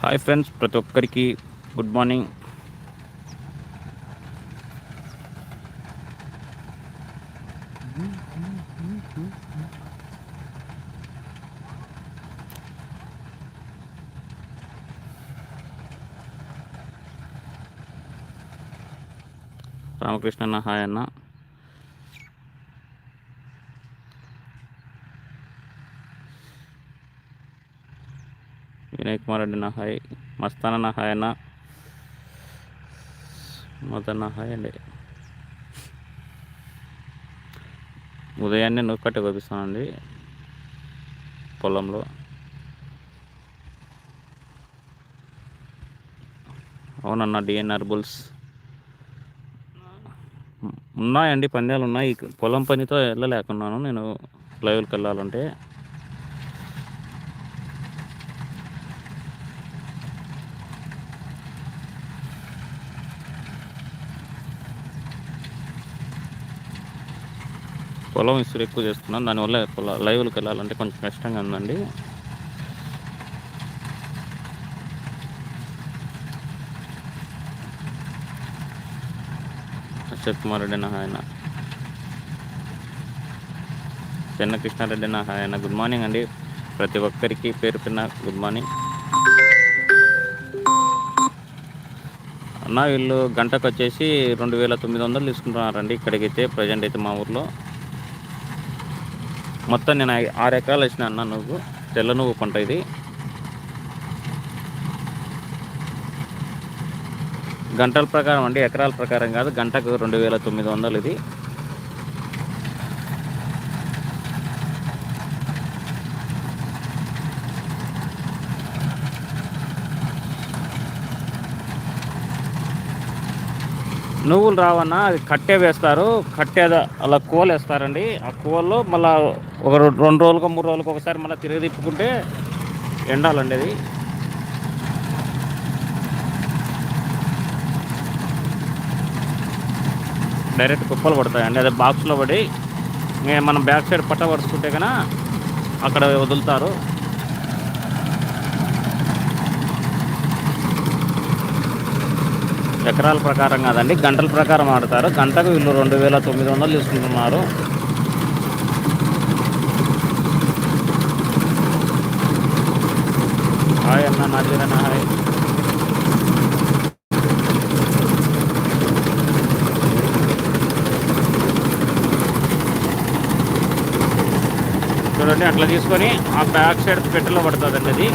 Hi friends ప్రతి ఒక్కరికి good morning Ramakrishna అన్న హాయ్ అన్న వినయ్ రెడ్డి నా హాయ్ మస్తాన్ అన్న హాయ్ హాయ్ అండి ఉదయాన్నే నూకట్ట కోపిస్తానండి పొలంలో. అవునన్న డిఎన్ఆర్ బుల్స్. ఉన్నాయండి పందాలు ఉన్నాయి. పొలం పనితో వెళ్ళలేకున్నాను నేను లైవ్కి వెళ్ళాలంటే. పొలం ఇసురు ఎక్కువ చేస్తున్నాను. దానివల్ల పొల లైవ్కి వెళ్ళాలంటే కొంచెం కష్టంగా ఉందండి. అక్షయ్ కుమార్ రెడ్డి ఆయన. చెన్న కృష్ణారెడ్డి ఆయన. గుడ్ మార్నింగ్ అండి. ప్రతి ఒక్కరికి పేరు పిన్న గుడ్ మార్నింగ్. అన్న వీళ్ళు గంటకు వచ్చేసి రెండు వేల తొమ్మిది వందలు తీసుకుంటున్నారండి. ఇక్కడికైతే ప్రజెంట్ అయితే మా ఊర్లో. మొత్తం నేను ఆరు ఎకరాలు వేసిన అన్న నువ్వు. తెల్ల నువ్వు పంట ఇది. గంటల ప్రకారం అండి ఎకరాల ప్రకారం కాదు గంటకు రెండు వేల తొమ్మిది వందలు ఇది. నువ్వులు రావన్న అది కట్టే వేస్తారు కట్టే అలా కోలు వేస్తారండి. ఆ కోల్లో మళ్ళా ఒక రెండు రోజులకు మూడు రోజులకు ఒకసారి మళ్ళీ తిరిగి తిప్పుకుంటే ఎండాలండి అది. డైరెక్ట్ కుప్పలు పడతాయండి. అదే బాక్స్లో పడి మనం బ్యాక్ సైడ్ పట్ట పరుచుకుంటే కన్నా అక్కడ వదులుతారు. ఎకరాల ప్రకారం కాదండి గంటల ప్రకారం ఆడతారు గంటకు వీళ్ళు రెండు వేల తొమ్మిది వందలు తీసుకుంటున్నారు. హాయ్ అన్న నాజీరన్న హాయ్. చూడండి అట్లా తీసుకొని ఆ బ్యాక్ సైడ్ పెట్టెలో పడుతుందండి అది.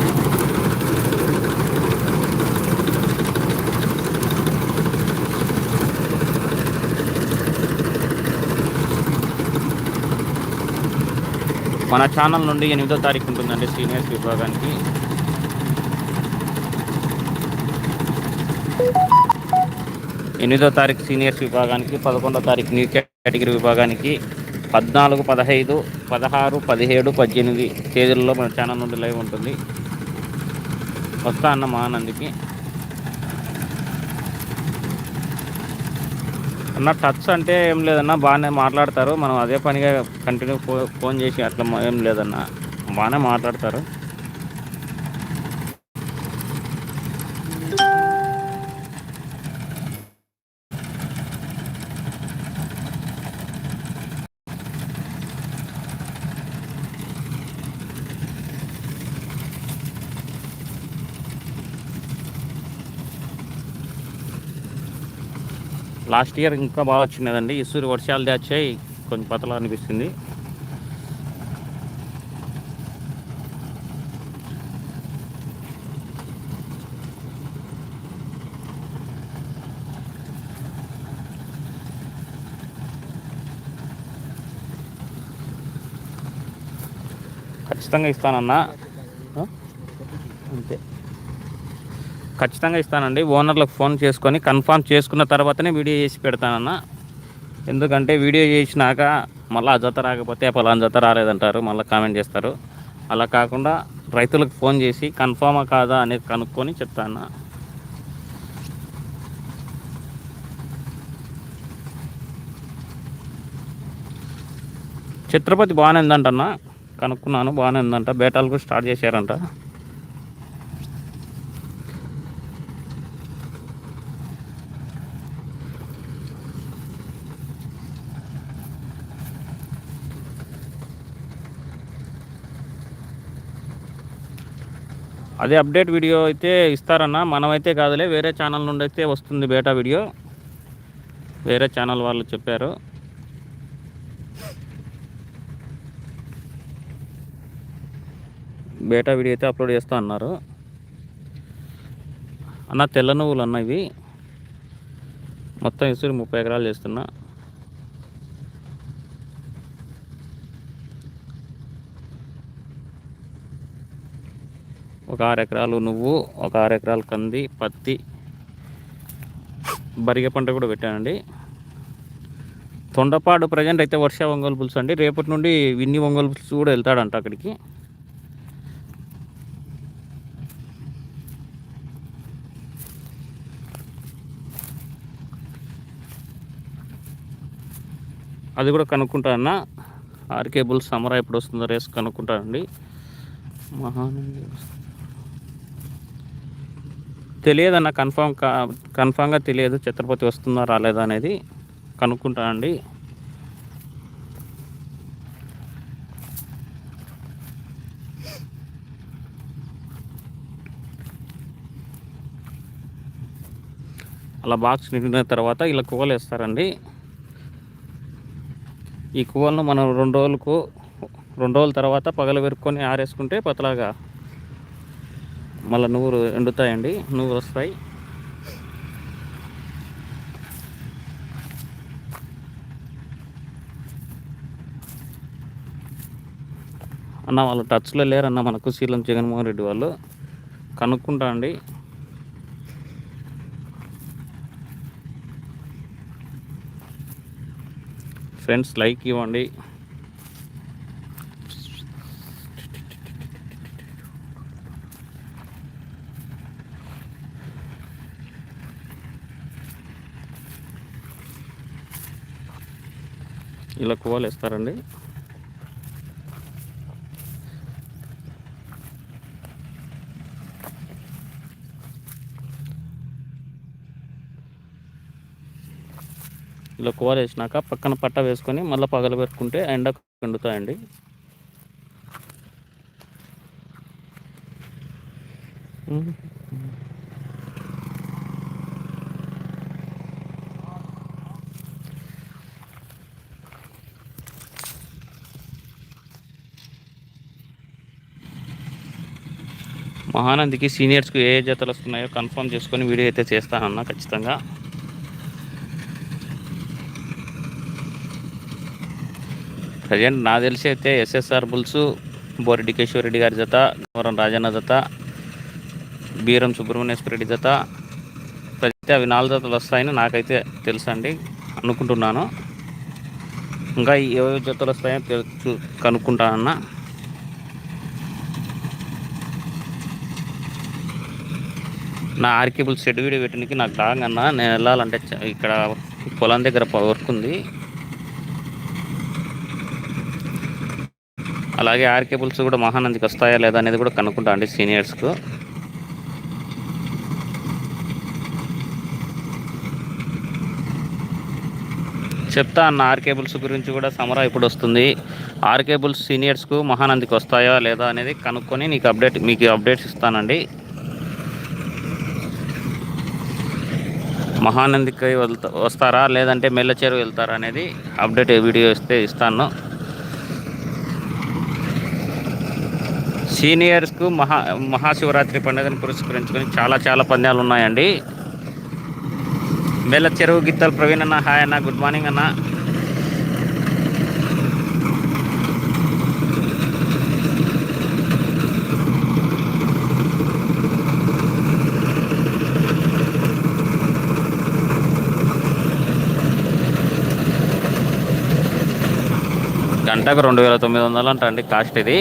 మన ఛానల్ నుండి ఎనిమిదో తారీఖు ఉంటుందండి సీనియర్స్ విభాగానికి. ఎనిమిదో తారీఖు సీనియర్స్ విభాగానికి పదకొండో తారీఖు న్యూ కేటగిరీ విభాగానికి పద్నాలుగు పదహైదు పదహారు పదిహేడు పద్దెనిమిది తేదీల్లో మన ఛానల్ నుండి లైవ్ ఉంటుంది. వస్తా అన్న మానందికి అన్న టచ్ అంటే ఏం లేదన్న బాగానే మాట్లాడతారు. మనం అదే పనిగా కంటిన్యూ ఫో- ఫోన్ చేసి అట్లా ఏం లేదన్న బాగానే మాట్లాడతారు. లాస్ట్ ఇయర్ ఇంకా బాగా వచ్చినదండి ఇసూరు వర్షాలు దాచాయి. కొంచెం పతలా అనిపిస్తుంది ఖచ్చితంగా ఇస్తానన్నా ఆ? అంతే ఖచ్చితంగా ఇస్తానండి. ఓనర్లకు ఫోన్ చేసుకొని కన్ఫామ్ చేసుకున్న తర్వాతనే వీడియో చేసి పెడతానన్న. ఎందుకంటే వీడియో చేసినాక మళ్ళీ ఆ జత రాకపోతే పలానా జత రాలేదంటారు. మళ్ళీ కామెంట్ చేస్తారు. అలా కాకుండా రైతులకు ఫోన్ చేసి కన్ఫామా కాదా అనేది కనుక్కొని చెప్తాను ఛత్రపతి బాగానే ఉందంటన్నా. కనుక్కున్నాను బాగానే ఉందంట. బేటాలు కూడా స్టార్ట్ చేశారంట. అదే అప్డేట్ వీడియో అయితే ఇస్తారన్న. మనమైతే కాదులే వేరే ఛానల్ నుండి అయితే వస్తుంది బేటా వీడియో. వేరే ఛానల్ వాళ్ళు చెప్పారు. బేటా వీడియో అయితే అప్లోడ్ చేస్తా అన్నారు. అన్న తెల్ల నువ్వులు అన్న ఇవి. మొత్తం ఇసురు ముప్పై ఎకరాలు చేస్తున్నా. ఒక ఆరు ఎకరాలు నువ్వు ఒక ఆరు ఎకరాలు కంది పత్తి. బరిగ పంట కూడా పెట్టానండి. తొండపాడు ప్రజెంట్ అయితే వర్ష ఒంగోలు పులుసు అండి. రేపటి నుండి విన్ని ఒంగోలు పులుసు కూడా వెళ్తాడంట అక్కడికి. అది కూడా కనుక్కుంటా అన్న ఆర్కే బుల్స్ సమరా ఎప్పుడు వస్తుందో రేస్ కనుక్కుంటానండి. మహానంది తెలియదన్న కన్ఫామ్ కా కన్ఫామ్గా తెలియదు ఛత్రపతి వస్తుందా రాలేదా అనేది కనుక్కుంటానండి. అలా బాక్స్ నిండిన తర్వాత ఇలా కువలు వేస్తారండి. ఈ కువలను మనం రెండు రోజులకు రెండు రోజుల తర్వాత పగల పెరుక్కొని ఆరేసుకుంటే పతలాగా మళ్ళీ నువ్వులు ఎండుతాయండి నువ్వులు వస్తాయి. అన్న వాళ్ళు టచ్లో లేరన్న మనకు సీలం జగన్మోహన్ రెడ్డి వాళ్ళు. కనుక్కుంటా అండి. ఫ్రెండ్స్ లైక్ ఇవ్వండి. ఇలా కువాలు వేస్తారండి. ఇలా కూర వేసినాక పక్కన పట్ట వేసుకొని మళ్ళీ పగల పెట్టుకుంటే ఎండకు ఎండుతాయండి మహానందికి సీనియర్స్కి ఏ జతలు వస్తున్నాయో కన్ఫర్మ్ చేసుకొని వీడియో అయితే చేస్తానన్నా ఖచ్చితంగా. ప్రజెంట్ నాకు తెలిసి అయితే ఎస్ఎస్ఆర్ బుల్స్ బోరెడ్డి కేశవరెడ్డి గారి జత గౌరం రాజన్న జత బీరం సుబ్రహ్మణ్యేశ్వర రెడ్డి జత ప్రజెంట్ అవి నాలుగు జతలు వస్తాయని నాకైతే తెలుసండి అనుకుంటున్నాను. ఇంకా ఏ జతలు వస్తాయో తెలుసు నా ఆర్కేబుల్ షెడ్ వీడియో పెట్టడానికి నాకు డాంగ్ అన్న నేను వెళ్ళాలంటే ఇక్కడ పొలం దగ్గర వర్క్ ఉంది. అలాగే ఆర్కేబుల్స్ కూడా మహానందికి వస్తాయా లేదా అనేది కూడా కనుక్కుంటా అండి సీనియర్స్కు. చెప్తా అన్న ఆర్కేబుల్స్ గురించి కూడా సమరా ఇప్పుడు వస్తుంది. ఆర్కేబుల్స్ సీనియర్స్కు మహానందికి వస్తాయా లేదా అనేది కనుక్కొని నీకు అప్డేట్ మీకు అప్డేట్స్ ఇస్తానండి. మహానందికి వెళ్తా వస్తారా? లేదంటే మెల్లచేరు వెళ్తారా అనేది అప్డేట్ వీడియో ఇస్తే ఇస్తాను. సీనియర్స్కు మహా మహాశివరాత్రి పండుగను పురస్కరించుకొని చాలా చాలా పందాలు ఉన్నాయండి. మెల్లచెరువు గిత్తలు ప్రవీణ్ అన్న హాయ్ అన్న గుడ్ మార్నింగ్ అన్న. గంటకు రెండు వేల తొమ్మిది వందలు అంట అండి కాస్ట్ ఇది.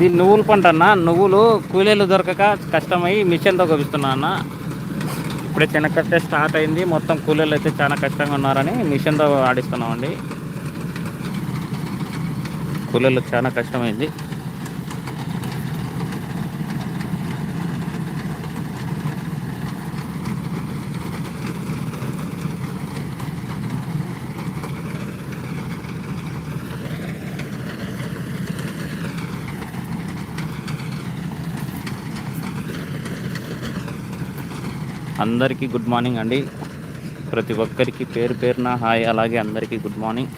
ఇది నువ్వుల పంట అన్న. నువ్వులు కూలీలు దొరకక కష్టమై మిషన్తో కోపిస్తున్నా అన్న. ఇప్పుడే చిన్నకట్టే స్టార్ట్ అయింది. మొత్తం కూలీలు అయితే చాలా కష్టంగా ఉన్నారని మిషన్తో ఆడిస్తున్నామండి. కూలీలు చాలా కష్టమైంది. అందరికీ గుడ్ మార్నింగ్ అండి. ప్రతి ఒక్కరికి పేరు పేరున హాయ్ అలాగే అందరికీ గుడ్ మార్నింగ్.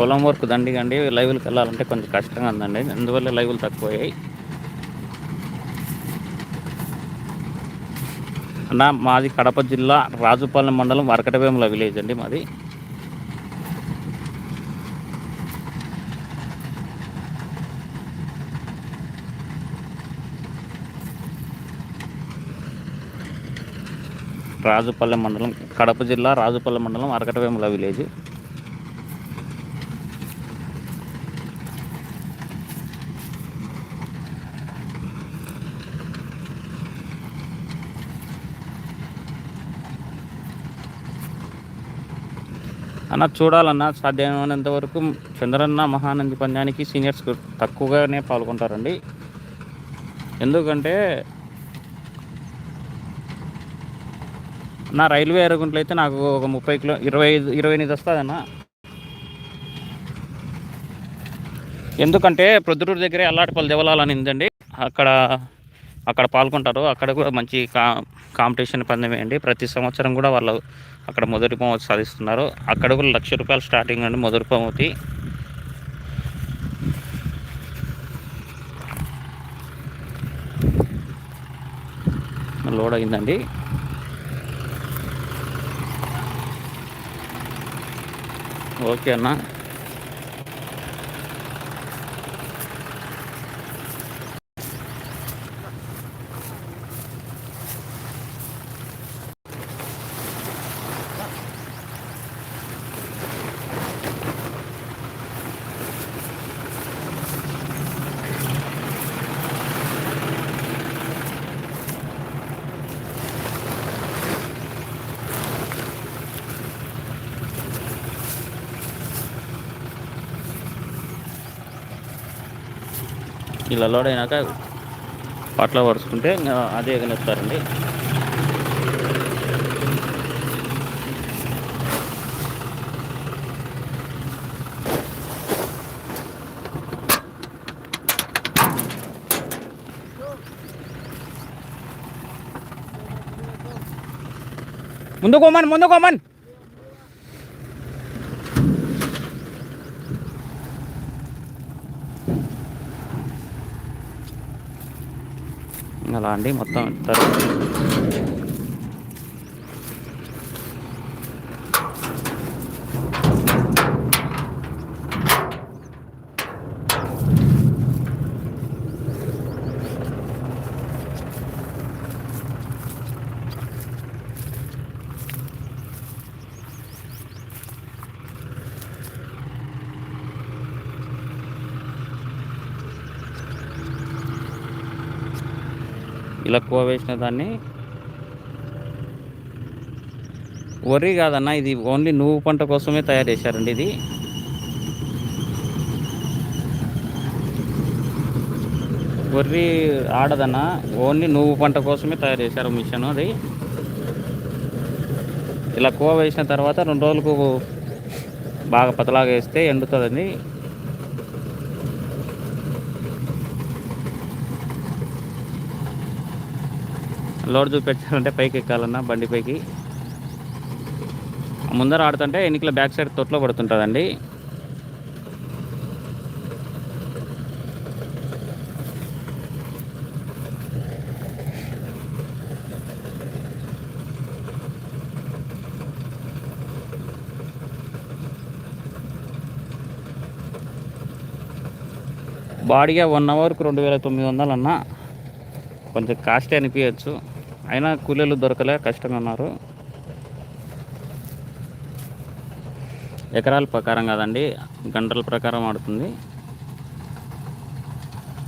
పొలం వర్క్ దండిగా అండి. లైవ్లకు వెళ్ళాలంటే కొంచెం కష్టంగా ఉందండి. అందువల్ల లైవ్లు తక్కువయ్యాయి? అన్న మాది కడప జిల్లా రాజుపాలెం మండలం వరకటవేముల విలేజ్ అండి మాది. రాజుపల్లెం మండలం కడప జిల్లా రాజుపల్లె మండలం అరకటవేముల విలేజ్. అన్న చూడాలన్న సాధ్యమైనంత వరకు చంద్రన్న మహానంది పంద్యానికి సీనియర్స్ తక్కువగానే పాల్గొంటారండి. ఎందుకంటే నా రైల్వే ఎరగుంట్లు అయితే నాకు ఒక ముప్పై కిలో ఇరవై ఐదు ఇరవై ఎనిమిది వస్తుందన్న. ఎందుకంటే ప్రొద్దుటూరు దగ్గరే అల్లాటిపల్లి దేవాలని ఉందండి. అక్కడ అక్కడ పాల్గొంటారు. అక్కడ కూడా మంచి కా కాంపిటీషన్ పందెమే అండి ప్రతి సంవత్సరం కూడా వాళ్ళు అక్కడ మొదటి బహుమతి సాధిస్తున్నారు. అక్కడ కూడా లక్ష రూపాయలు స్టార్టింగ్ అండి మొదటి బహుమతి. లోడ్ అయిందండి. ఓకే అన్న. ఇలా లోడ్ అయినాక పట్ల పరుచుకుంటే ఇంకా అదే ఎగనేస్తారండి ముందు ముందుకోమన్ అలా అండి మొత్తం ఇలా కువ వేసిన దాన్ని వరి కాదన్న ఇది ఓన్లీ నువ్వు పంట కోసమే తయారు చేశారండి ఇది. వరి ఆడదన్న ఓన్లీ నువ్వు పంట కోసమే తయారు చేశారు మిషన్ అది. ఇలా కువ వేసిన తర్వాత రెండు రోజులకు బాగా పతలాగా వేస్తే ఎండుతుందండి. లోడ్ చూపించాలంటే పైకి ఎక్కాలన్నా బండి పైకి. ముందర ఆడుతుంటే ఎన్నికల బ్యాక్ సైడ్ తొట్లో పడుతుంటుందండి. బాడీగా వన్ అవర్కు రెండు వేల తొమ్మిది వందలు అన్న కొంచెం కాస్ట్ అనిపించచ్చు. అయినా కూలీలు దొరకలే కష్టంగా ఉన్నారు. ఎకరాల ప్రకారం కాదండి గంటల ప్రకారం ఆడుతుంది.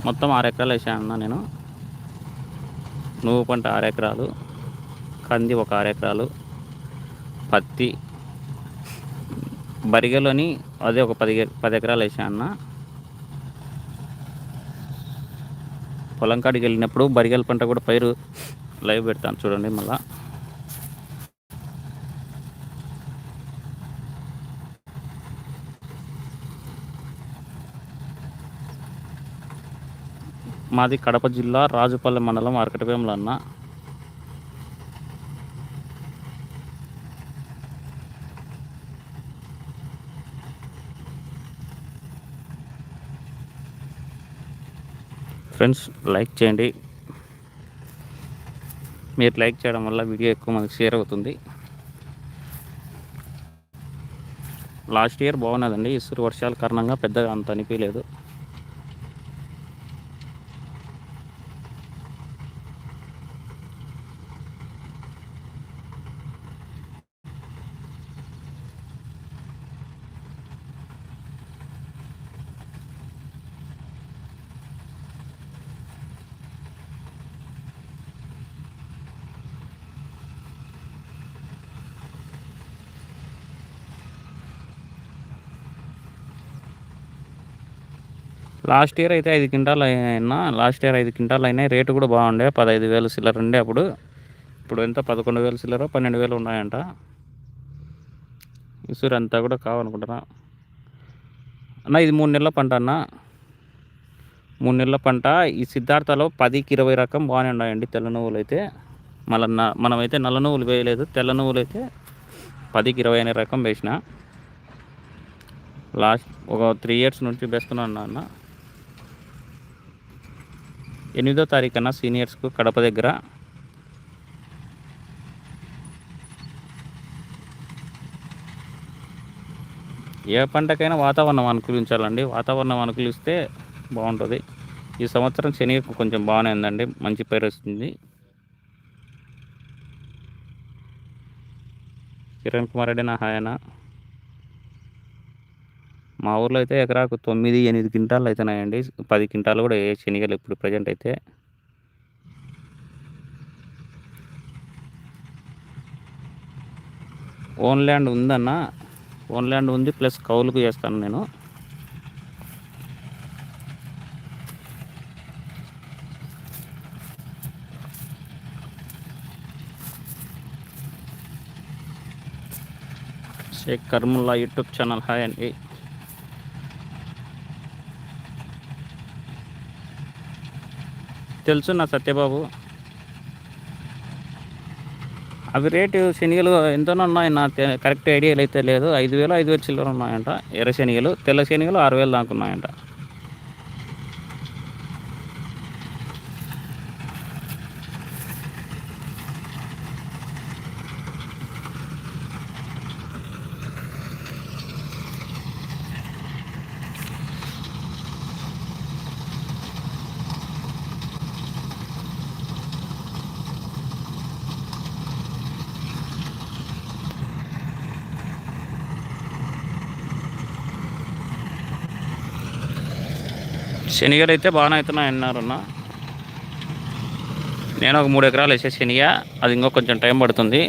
మొత్తం ఆరు ఎకరాలు వేసాను నేను. నువ్వు పంట ఆరు ఎకరాలు కంది ఒక ఆరు ఎకరాలు పత్తి బరిగలోని అదే ఒక పది పది ఎకరాలు వేసాను పొలం కాడికి వెళ్ళినప్పుడు బరిగల పంట కూడా పైరు లైవ్ పెడతాను చూడండి మళ్ళా. మాది కడప జిల్లా రాజుపల్లె మండలం అరకటవేములు అన్న. ఫ్రెండ్స్ లైక్ చేయండి. మీరు లైక్ చేయడం వల్ల వీడియో ఎక్కువ మనకి షేర్ అవుతుంది. Last year బాగున్నదండి. ఇసురు వర్షాల కారణంగా పెద్దగా అంత అనిపించలేదు. లాస్ట్ ఇయర్ అయితే ఐదు క్వింటాలు అయినా లాస్ట్ ఇయర్ ఐదు క్వింటాలు అయినాయి రేటు కూడా బాగుండే. పదహైదు వేలు సిల్లర్ ఉండే అప్పుడు. ఇప్పుడు ఎంత? పదకొండు వేలు సిల్లర్ పన్నెండు వేలు ఉన్నాయంట. ఇసురు అంతా కూడా కావాలనుకుంటున్నా అన్న ఇది మూడు నెలల పంట అన్న. మూడు నెలల పంట. ఈ సిద్ధార్థలో పదికి ఇరవై రకం బాగానే ఉన్నాయండి తెల్ల నువ్వులు అయితే. మళ్ళీ మనమైతే నల్ల నువ్వులు వేయలేదు. తెల్ల నువ్వులు అయితే పదికి ఇరవై అనే రకం వేసిన. లాస్ట్ ఒక త్రీ ఇయర్స్ నుంచి వేస్తున్నాను అన్న. ఎనిమిదో తారీఖున సీనియర్స్కు కడప దగ్గర ఏ పంటకైనా వాతావరణం అనుకూలించాలండి. వాతావరణం అనుకూలిస్తే బాగుంటుంది. ఈ సంవత్సరం శని కొంచెం బాగానే ఉందండి. మంచి పేరు వస్తుంది. కిరణ్ కుమార్ రెడ్డి నా హాయనా మా ఊర్లో అయితే ఎకరాకు తొమ్మిది ఎనిమిది క్వింటాలు అవుతున్నాయండి పది క్వింటాలు కూడా ఏ శనగలు ఇప్పుడు ప్రజెంట్ అయితే. ఓన్ ల్యాండ్ ఉందన్న ఓన్ ల్యాండ్ ఉంది ప్లస్ కౌలుకు చేస్తాను నేను. Shaik Karmulla YouTube channel. Hi అండి. తెలుసు నా సత్యబాబు. అవి రేటు శనిగలు ఎంతనో ఉన్నాయి నా కరెక్ట్ ఐడియాలు అయితే లేదు. ఐదు వేలు ఐదు వేలు చిల్లర ఉన్నాయంట. ఎర్ర శనిగలు తెల్ల శనిగలు ఆరు వేలు దాకా ఉన్నాయంట. శనిగలు అయితే బాగానే అవుతున్నాయి అన్నారన్న నేను ఒక మూడు ఎకరాలు వేసే శనిగ అది ఇంకో కొంచెం టైం పడుతుంది.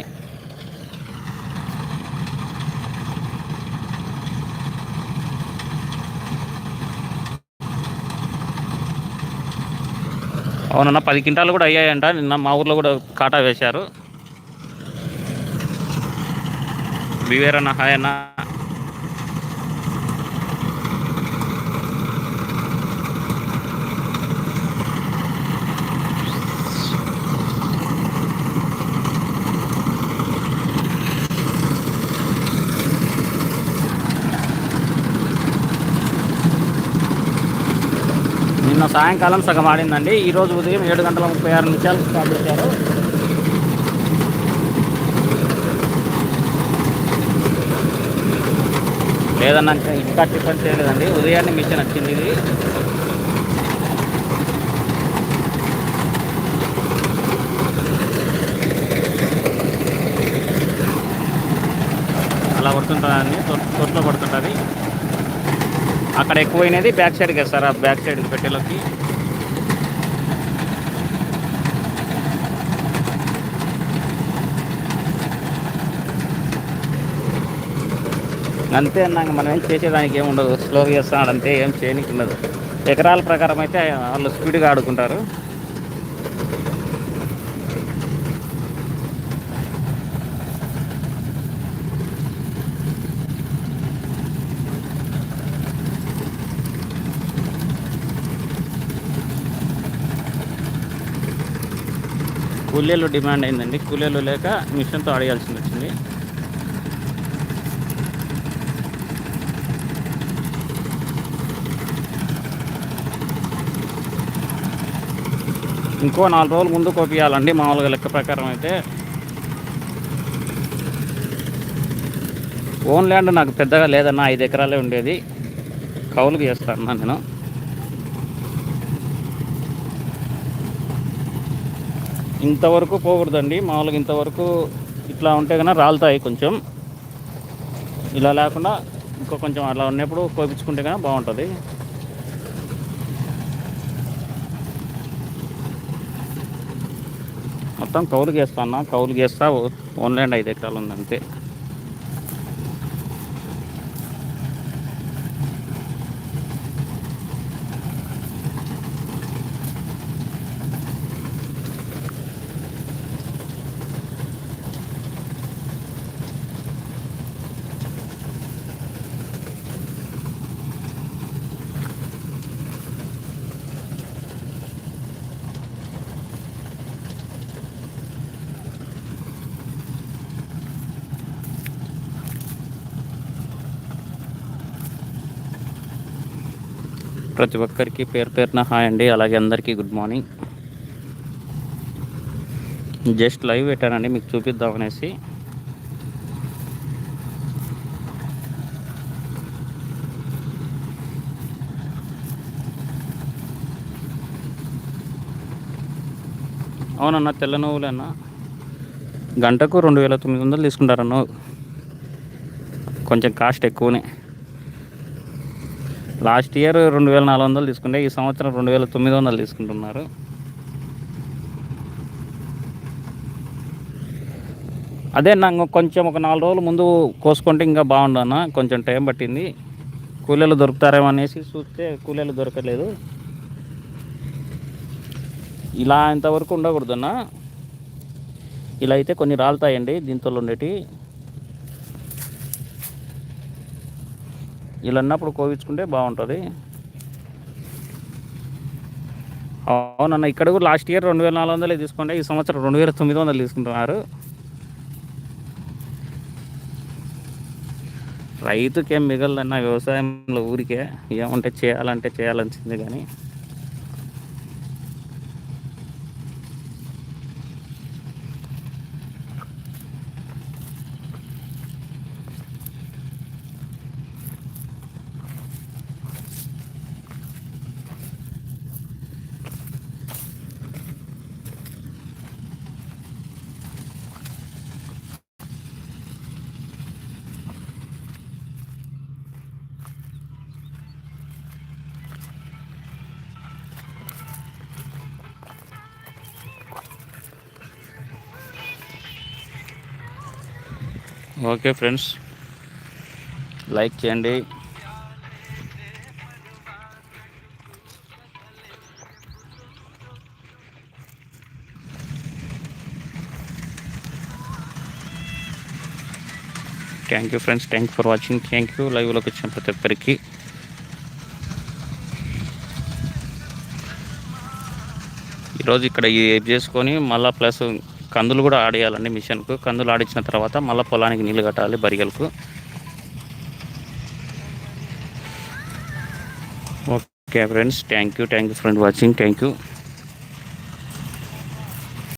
అవునన్న పది క్వింటాలు కూడా అయ్యాయంట. నిన్న మా ఊర్లో కూడా కాటా వేశారు. బీవేరన్న హాయ్ అన్న. సాయంకాలం సగం ఆడిందండి. ఈరోజు ఉదయం ఏడు గంటల ముప్పై ఆరు నిమిషాలు స్టార్ట్ చేశారు. లేదన్నాక ఇంకా టిఫిన్ చేయలేదండి. ఉదయాన్నే మిషన్ వచ్చింది ఇది. అలా పడుతుంటుందండి తొట్లో పడుతుంటుంది. అక్కడ ఎక్కువైనది బ్యాక్ సైడ్కి వేస్తారు ఆ బ్యాక్ సైడ్కి పెట్టేలోకి. అంతే అన్నాక మనం ఏం చేసేదానికి ఏమి ఉండదు. స్లోగా చేస్తున్నాడు అంతే ఏం చేయనికి ఉండదు. ఎకరాల ప్రకారం అయితే వాళ్ళు స్పీడ్గా ఆడుకుంటారు. కూలీలు డిమాండ్ అయిందండి. కూలీలు లేక మిషన్తో ఆడేయాల్సి వచ్చింది. ఇంకో నాలుగు రోజులు ముందు కోపియాలండి. మామూలుగా లెక్క ప్రకారం అయితే. ఓన్ ల్యాండ్ నాకు పెద్దగా లేదన్న ఐదు ఎకరాలే ఉండేది. కౌలుకి చేస్తాను నేను. ఇంతవరకు పోకూడదండి. మామూలుగా ఇంతవరకు ఇట్లా ఉంటే కన్నా రాలుతాయి కొంచెం. ఇలా లేకుండా ఇంకో కొంచెం అలా ఉన్నప్పుడు కోపించుకుంటే కన్నా బాగుంటుంది. మొత్తం కౌలు చేస్తా కౌలు చేస్తా ఓన్లైన్ ఐదు ఎకరాలు ఉంది అంతే. ప్రతి ఒక్కరికి పేరు పేరున హాయ్ అండి. అలాగే అందరికీ గుడ్ మార్నింగ్. జస్ట్ లైవ్ పెట్టానండి మీకు చూపిద్దాం అనేసి. అవునన్నా తెల్ల నువ్వులన్నా గంటకు రెండు వేల తొమ్మిది వందలు తీసుకుంటారన్న. కొంచెం కాస్ట్ ఎక్కువనే. లాస్ట్ ఇయర్ రెండు వేల నాలుగు వందలు తీసుకుంటే ఈ సంవత్సరం రెండు వేల తొమ్మిది వందలు తీసుకుంటున్నారు. అదే నాకు కొంచెం ఒక నాలుగు రోజులు ముందు కోసుకుంటే ఇంకా బాగుండన్న కొంచెం టైం పట్టింది. కూలీలు దొరుకుతారేమో అనేసి చూస్తే కూలీలు దొరకలేదు ఇలా ఇంతవరకు ఉండకూడదన్న ఇలా అయితే కొన్ని రాలుతాయండి దీంతో ఉండేటివి ఇలా అన్నప్పుడు కోవించుకుంటే బాగుంటుంది. అవునన్న ఇక్కడ కూడా లాస్ట్ ఇయర్ రెండు వేల నాలుగు వందలు తీసుకుంటే ఈ సంవత్సరం రెండు వేల తొమ్మిది వందలు తీసుకుంటున్నారు. రైతుకేం మిగలదన్న వ్యవసాయంలో ఊరికే ఏమంటే చేయాలంటే చేయాలనిసింది కానీ ఓకే ఫ్రెండ్స్. లైక్ చేయండి. Thank you friends thank for watching thank you లైవ్లోకి వచ్చిన ప్రతి ఒక్కరికి ఈరోజు ఇక్కడ ఏం చేసుకొని మళ్ళీ ప్లస్ కందులు కూడా ఆడేయాలండి మిషన్కు. కందులు ఆడించిన తర్వాత మళ్ళీ పొలానికి నీళ్ళు కట్టాలి బరిగలకు. Okay friends thank you thank you friend watching thank you